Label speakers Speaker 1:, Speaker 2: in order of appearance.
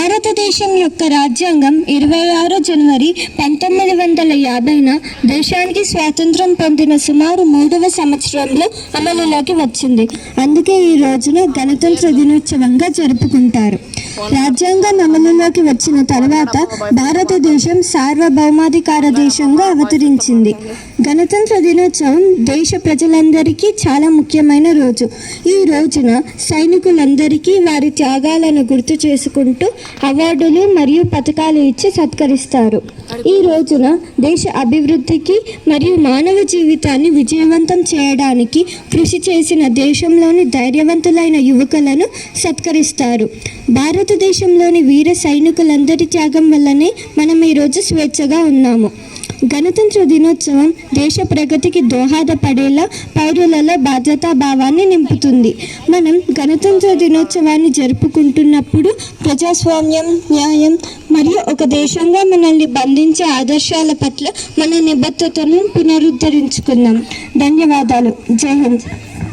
Speaker 1: భారతదేశం యొక్క రాజ్యాంగం ఇరవై ఆరు జనవరి పంతొమ్మిది వందల యాభైన దేశానికి స్వాతంత్రం పొందిన సుమారు మూడవ సంవత్సరంలో అమలులోకి వచ్చింది. అందుకే ఈ రోజున గణతంత్ర దినోత్సవంగా జరుపుకుంటారు. రాజ్యాంగం అమలులోకి వచ్చిన తర్వాత భారతదేశం సార్వభౌమాధికార దేశంగా అవతరించింది. గణతంత్ర దినోత్సవం దేశ ప్రజలందరికీ చాలా ముఖ్యమైన రోజు. ఈ రోజున సైనికులందరికీ వారి త్యాగాలను గుర్తు చేసుకుంటూ అవార్డులు మరియు పథకాలు ఇచ్చి సత్కరిస్తారు. ఈ రోజున దేశ అభివృద్ధికి మరియు మానవ జీవితాన్ని విజయవంతం చేయడానికి కృషి చేసిన దేశంలోని ధైర్యవంతులైన యువకులను సత్కరిస్తారు. భారతదేశంలోని వీర సైనికులందరి త్యాగం వల్లనే మనం ఈరోజు స్వేచ్ఛగా ఉన్నాము. గణతంత్ర దినోత్సవం దేశ ప్రగతికి దోహదపడేలా పౌరులలో బాధ్యతా భావాన్ని నింపుతుంది. మనం గణతంత్ర దినోత్సవాన్ని జరుపుకుంటున్నప్పుడు ప్రజాస్వామ్యం న్యాయం మరియు ఒక దేశంగా మనల్ని బంధించే ఆదర్శాల పట్ల మన నిబద్ధతను పునరుద్ధరించుకుందాం. ధన్యవాదాలు. జై హింద్.